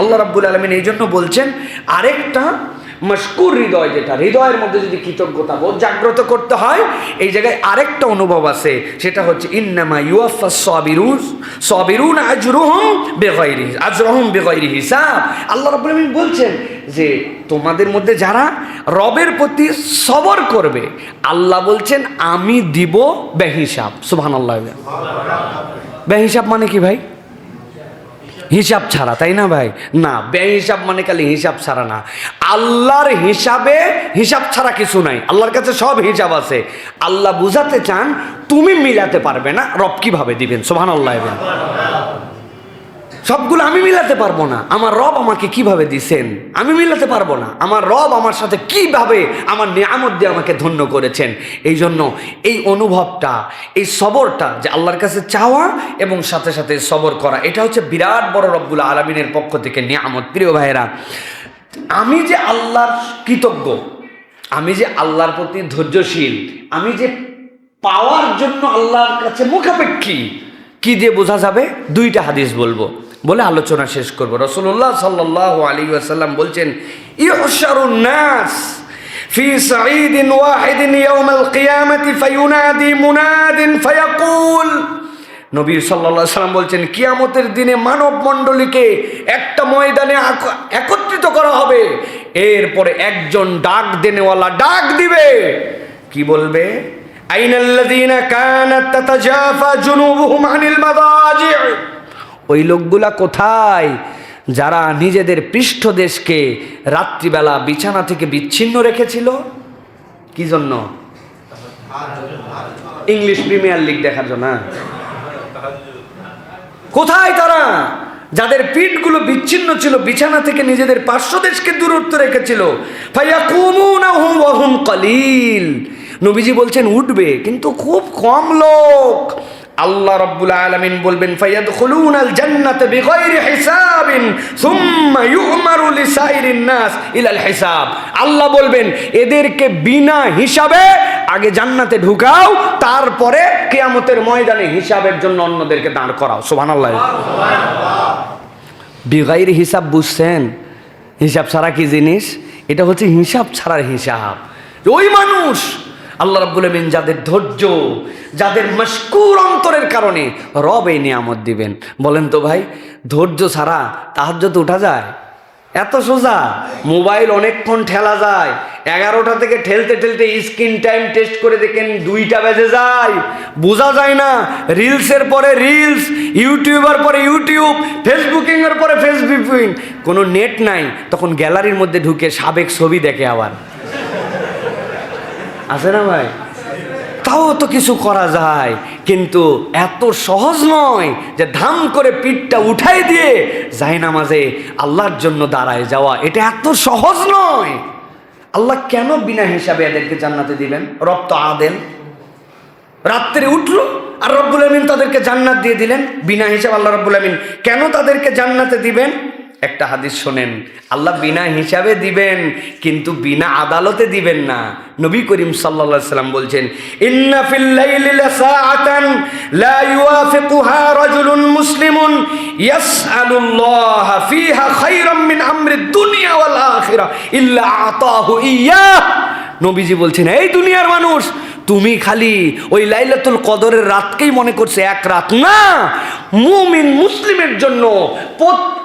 আল্লাহ রাব্বুল আলমিন এই জন্য বলছেন, আরেকটা মশকুর হৃদয় যেটা, হৃদয়ের মধ্যে যদি কৃতজ্ঞতা বোধ জাগ্রত করতে হয়, এই জায়গায় আরেকটা অনুভব আছে, সেটা হচ্ছে, ইন্নামা ইউফা সবিরুন সবিরুন আজরুহম বেগৈরি আজরহম বেগৈরি হিসাব। আল্লাহ রাব্বুল আলমিন বলছেন যে, তোমাদের মধ্যে যারা রবের প্রতি সবর করবে, আল্লাহ বলছেন, আমি দিব বেহিসাব। সুবহান আল্লাহ বেহিসাব মানে কি ভাই? হিসাব ছাড়া, তাই না ভাই? না, ব্যয় হিসাব মানে খালি হিসাব ছাড়া না। আল্লাহর হিসাবে হিসাব ছাড়া কিছু নাই। আল্লাহর কাছে সব হিসাব আছে। আল্লাহ বুঝাতে চান, তুমি মিলাতে পারবে না, রব কীভাবে দিবেন? সোহান আল্লাহ সবগুলো আমি মিলাতে পারব না। আমার রব আমাকে কীভাবে দিছেন? আমি মিলাতে পারব না। আমার রব আমার সাথে কীভাবে আমার নিয়ামত দিয়ে আমাকে ধন্য করেছেন? এই জন্য এই অনুভবটা, এই সবরটা যে আল্লাহর কাছে চাওয়া এবং সাথে সাথে সবর করা, এটা হচ্ছে বিরাট বড় রব্বুল আলমিনের পক্ষ থেকে নিয়ামত। প্রিয় ভাইয়েরা, আমি যে আল্লাহর কৃতজ্ঞ, আমি যে আল্লাহর প্রতি ধৈর্যশীল, আমি যে পাওয়ার জন্য আল্লাহর কাছে মুখাপেক্ষী কি দিয়ে বোঝা যাবে দুইটা হাদিস বলবো বলে আলোচনা শেষ করবো রসুল্লাহ সাল্লাহ আলী আসাল্লাম বলছেন ইহশারুন নাস في صعيد واحد يوم القيامة فينادي مناد فيقول নবী সাল্লা সাল্লাম বলছেন কিয়ামতের দিনে মানব মণ্ডলীকে একটা ময়দানে আক- একত্রিত করা হবে এরপরে একজন ডাক দেনেওয়ালা ডাক দিবে কি বলবে আইনাল্লাযীনা কানাত তাতাজাফা জুনুবুহুম আনিল মাদাজি' ওই লোকগুলা কোথায়? যারা নিজেদের পৃষ্ঠদেশকে রাত্রিবেলা বিছানা থেকে বিচ্ছিন্ন রেখেছিল? কি জন্য? ইংলিশ প্রিমিয়ার লিগ দেখার জন্য হ্যাঁ? কোথায় তারা? যাদের পিঠগুলো বিচ্ছিন্ন ছিল, বিছানা থেকে নিজেদের পার্শ্বদেশকে দূরত্ব রেখেছিল। ওয়া হুম কালিল। নবীজি বলছেন, উঠবে। কিন্তু খুব কম লোক। আল্লাহ রাব্বুল আলামিন বলবেন, ফায়াদখুলুনাল জান্নাতা বিগাইরি হিসাবিন সুম্মা ইউমারু লিসাইরিন নাস ইলাল হিসাব। আল্লাহ বলবেন, এদেরকে বিনা হিসাবে আগে জান্নাতে ঢুকাও, তারপরে কেয়ামতের ময়দানে হিসাবের জন্য অন্যদেরকে দাঁড় করাও। সুবহানাল্লাহ। বিগাইর হিসাব বুঝছেন? হিসাব ছাড়া কি জিনিস? এটা হচ্ছে হিসাব ছাড়ার হিসাব। ওই মানুষ আল্লাহ রাব্বুল আমিন যাদের ধৈর্য, যাদের মশকুর অন্তরের কারণে রব এই নিয়ামত দিবেন। বলেন তো ভাই, ধৈর্য ছাড়া তাহাজ্জত উঠা যায়? এত সোজা। মোবাইল অনেকক্ষণ ঠেলা যায়। এগারোটা থেকে ঠেলতে ঠেলতে স্ক্রিন টাইম টেস্ট করে দেখেন দুইটা বেজে যায়। বোঝা যায় না, রিলসের পরে রিলস, ইউটিউবার পরে ইউটিউব, ফেসবুকিংয়ের পরে ফেসবুকিং। কোনো নেট নাই, তখন গ্যালারির মধ্যে ঢুকে সাবেক ছবি দেখে আবার। আছে না ভাই? তাও তো কিছু করা যায়, কিন্তু এত সহজ নয় যে ধাম করে পিঠটা উঠাই দিয়ে যায় না মাঝে আল্লাহর জন্য দাঁড়ায় যাওয়া। এটা এত সহজ নয়। আল্লাহ কেন বিনা হিসাবে এদেরকে জান্নাতে দিবেন? রব তো আদেন রাত্রে উঠল আর রব্বুল আমিন তাদেরকে জান্নাত দিয়ে দিলেন। বিনা হিসাব আল্লাহ রব্বুল আমিন কেন তাদেরকে জান্নাতে দিবেন? একটা হাদিস শোনেন, আল্লাহ বিনা হিসাবে দিবেন, কিন্তু বিনা আদালতে দিবেন না। নবী করিম সাল্লাল্লাহু সাল্লাম বলছেন নবীজি বলছেন, এই দুনিয়ার মানুষ, তুমি খালি ওই লাইলাতুল কদরের রাতকেই মনে করছে, এক রাত না। মুমিন মুসলিমের জন্য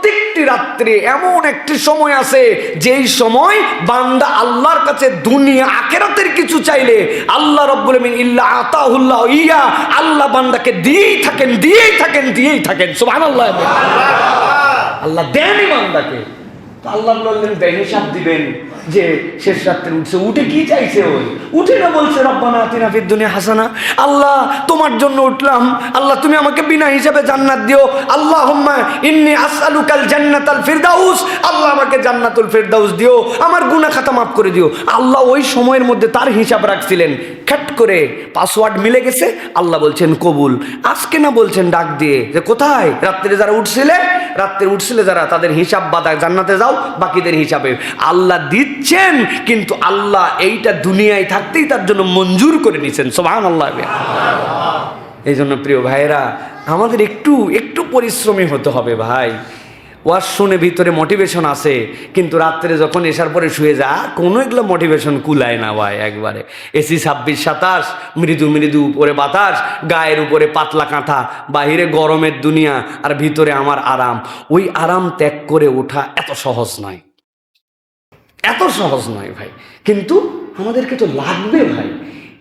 প্রত্যেকটি রাত্রে এমন একটি সময় আছে যেই সময় বান্দা আল্লাহর কাছে দুনিয়া আকেরাতের কিছু চাইলে আল্লাহ রব্বুল আমিন ইল্লা আতাহুল্লাহ ইয়া আল্লাহ বান্দাকে দিয়েই থাকেন দিয়েই থাকেন দিয়েই থাকেন। সুবহানাল্লাহ। আল্লাহ দেনই বান্দাকে আল্লাহ বললেন বেহিসাব দিবেন। যে শেষ রাত্রে উঠছে, উঠে কি চাইছে ওই? উঠে না বলছে, রব্বানা আতিনা ফিদ দুনিয়া হাসানা। আল্লাহ, তোমার জন্য উঠলাম। আল্লাহ, তুমি আমাকে বিনা হিসাবে জান্নাত দিও। আল্লাহ হুম্মা ইন্নি আসআলুকাল জান্নাতাল ফিরদাউস। আল্লাহ আমাকে জান্নাতুল ফিরদাউস দিও। আমার গুনাহ খাতা মাফ করে দিও। আল্লাহ ওই সময়ের মধ্যে তার হিসাব রাখছিলেন। খ্যাট করে পাসওয়ার্ড মিলে গেছে। আল্লাহ বলছেন, কবুল। আজকে না বলছেন, ডাক দিয়ে। যে, কোথায়? রাত্রে যারা উঠছিলে রাত্রে উঠছিলে যারা, তাদের হিসাব বাদা জান্নাতে যাও, বাকিদের হিসাবে। আল্লাহ দিচ্ছেন, কিন্তু আল্লাহ এইটা দুনিয়ায় থাকতেই তার জন্য মঞ্জুর করে নিছেন। সোহান আল্লাহ এই জন্য প্রিয় ভাইয়েরা, আমাদের একটু একটু পরিশ্রমী হতে হবে ভাই। ওয়াজ শুনে ভিতরে মোটিভেশন আছে, কিন্তু রাত্রে যখন এসার পরে শুয়ে যা কোনো এগুলো মোটিভেশন কুলায় না ভাই একবারে। এসি ছাব্বিশ সাতাশ, মৃদু মৃদু উপরে বাতাস, গায়ের উপরে পাতলা কাঁথা, বাহিরে গরমের দুনিয়া, আর ভিতরে আমার আরাম। ওই আরাম ত্যাগ করে ওঠা এত সহজ নয়। এত সহজ নয় ভাই। কিন্তু আমাদেরকে তো লাগবে ভাই।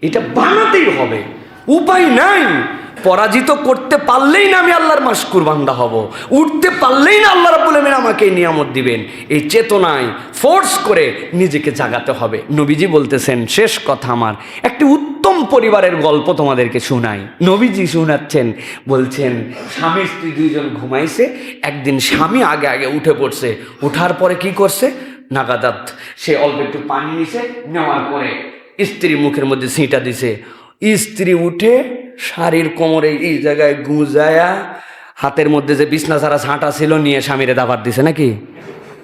এটা বানাতেই হবে। উপায় নাই। পরাজিত করতে পারলেই না আমি আল্লাহর মাসকুর বান্দা হব। উঠতে পারলেই না আল্লাহ রাব্বুল আমিন আমাকে এই নিয়ামত দিবেন। এই চেতনায় ফোর্স করে নিজেকে জাগাতে হবে। নবীজি বলতেছেন, শেষ কথা আমার। একটি উত্তম পরিবারের গল্প তোমাদেরকে শোনাই। নবীজি শোনাচ্ছেন, বলছেন, স্বামী, স্ত্রী দুইজন ঘুমাইছে। একদিন স্বামী আগে আগে উঠে পড়ছে। উঠার পরে কি করছে? নাগাদাত। সে অল্প একটু পানি নিছে, নেওয়ার পরে স্ত্রী মুখের মধ্যে ছিঁটা দিছে। স্ত্রী উঠে শাড়ির কোমরে এই জায়গায় গুঁজায়া হাতের মধ্যে যে বিছনা ছাড়া ছাঁটা ছিল নিয়ে স্বামীরে দাবার দিছে নাকি?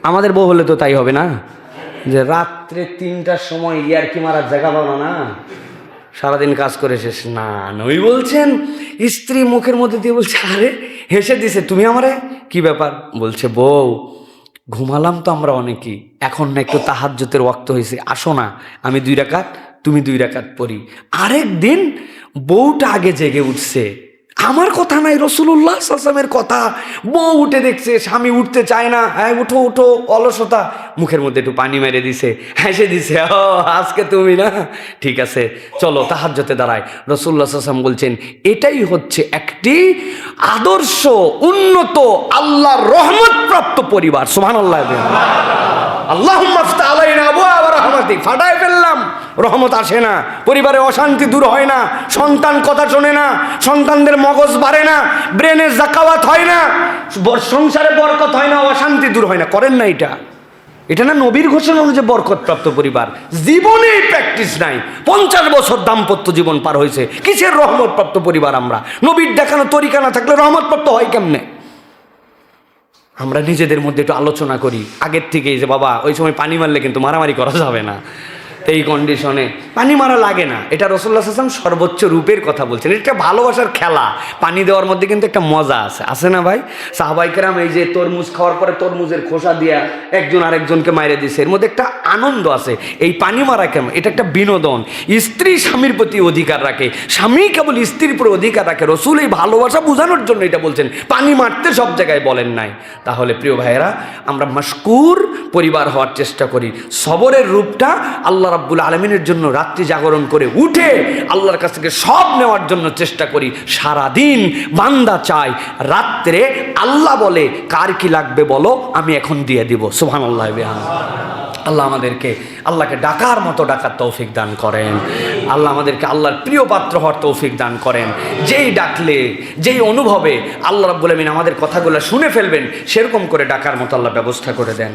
আমাদের বউ হলে তো তাই হবে না? যে রাত্রে তিনটার সময় ইয়ার কি মারার জায়গা পাবো না? সারাদিন কাজ করে শেষ। না নই বলছেন, স্ত্রী মুখের মধ্যে দিয়ে বলছে, আরে, হেসে দিছে, তুমি আমারে? কি ব্যাপার? বলছে, বউ, ঘুমালাম তো আমরা অনেকেই। এখন না একটু তাহাজ্জতের ওয়াক্ত হয়েছে আসো না, আমি দুই রাকাত তুমি দুই রাকাত পড়ি। আরেক দিন বউটা আগে জেগে উঠছে। আমার কথা নাই রসুল্লাহ সাসামের কথা। বউ উঠে দেখছে, স্বামী উঠতে চায় না। হ্যাঁ উঠো উঠো, অলসতা। মুখের মধ্যে একটু পানি মেরে দিছে, হেসে দিছে, ও, আজকে তুমি না? ঠিক আছে, চলো, তাহাজ্জতে দাঁড়ায় রসুল্লাহ সাসাম বলছেন, এটাই হচ্ছে একটি আদর্শ, উন্নত, আল্লাহর রহমত প্রাপ্ত পরিবার সোহান আল্লাহ আল্লাহ ফাটায় ফেললাম। রহমত আসে না, পরিবারে অশান্তি দূর হয় না, সন্তান কথা শোনে না, সন্তানদের মগজ বাড়ে না ব্রেনের জাকাওয়াত হয় না সংসারে বরকত হয় না, অশান্তি দূর হয় না। করেন না এটা। এটা না নবীর ঘোষণা অনুযায়ী বরকতপ্রাপ্ত পরিবার। জীবনে প্র্যাকটিস নাই। পঞ্চাশ বছর দাম্পত্য জীবন পার হয়েছে। কিসের রহমতপ্রাপ্ত পরিবার আমরা? নবীর দেখানো তরিকা না থাকলে রহমতপ্রাপ্ত হয় কেমনে? আমরা নিজেদের মধ্যে একটু আলোচনা করি। আগের থেকেই যে, বাবা, ওই সময় পানি মারলে কিন্তু মারামারি করা যাবে না। এই কন্ডিশনে পানি মারা লাগে না। এটা রসুল্লাহ হাসান সর্বোচ্চ রূপের কথা বলছেন। এটা ভালোবাসার খেলা। পানি দেওয়ার মধ্যে কিন্তু একটা মজা আছে। আছে না ভাই? সাহবাইকেরাম এই যে তরমুজ খাওয়ার পরে তরমুজের খোসা দিয়া একজন আরেকজনকে মাইরে দিছে। এর মধ্যে একটা আনন্দ আছে। এই পানি মারা কেমন এটা একটা বিনোদন। স্ত্রী স্বামীর প্রতি অধিকার রাখে। স্বামী কেবল স্ত্রীর উপরে অধিকার রাখে। রসুল এই ভালোবাসা বোঝানোর জন্য এটা বলছেন। পানি মারতে সব জায়গায় বলেন নাই। তাহলে প্রিয় ভাইয়েরা, আমরা মাস্কুর পরিবার হওয়ার চেষ্টা করি। সবরের রূপটা আল্লাহ রাব্বুল আলমিনের জন্য রাত্রি জাগরণ করে উঠে আল্লাহর কাছ থেকে সব নেওয়ার জন্য চেষ্টা করি। সারাদিন বান্দা চাই। রাত্রে আল্লাহ বলে, কার কি লাগবে বলো, আমি এখন দিয়ে দিব। সুহান আল্লাহ আল্লাহ আমাদেরকে, আল্লাহকে ডাকার মতো ডাকার তৌফিক দান করেন। আল্লাহ আমাদেরকে আল্লাহর প্রিয় পাত্র হওয়ার তৌফিক দান করেন। যেই ডাকলে, যেই অনুভবে আল্লাহ রাব্বুল আমিন আমাদের কথাগুলো শুনে ফেলবেন, সেরকম করে ডাকার মতো আল্লাহ ব্যবস্থা করে দেন।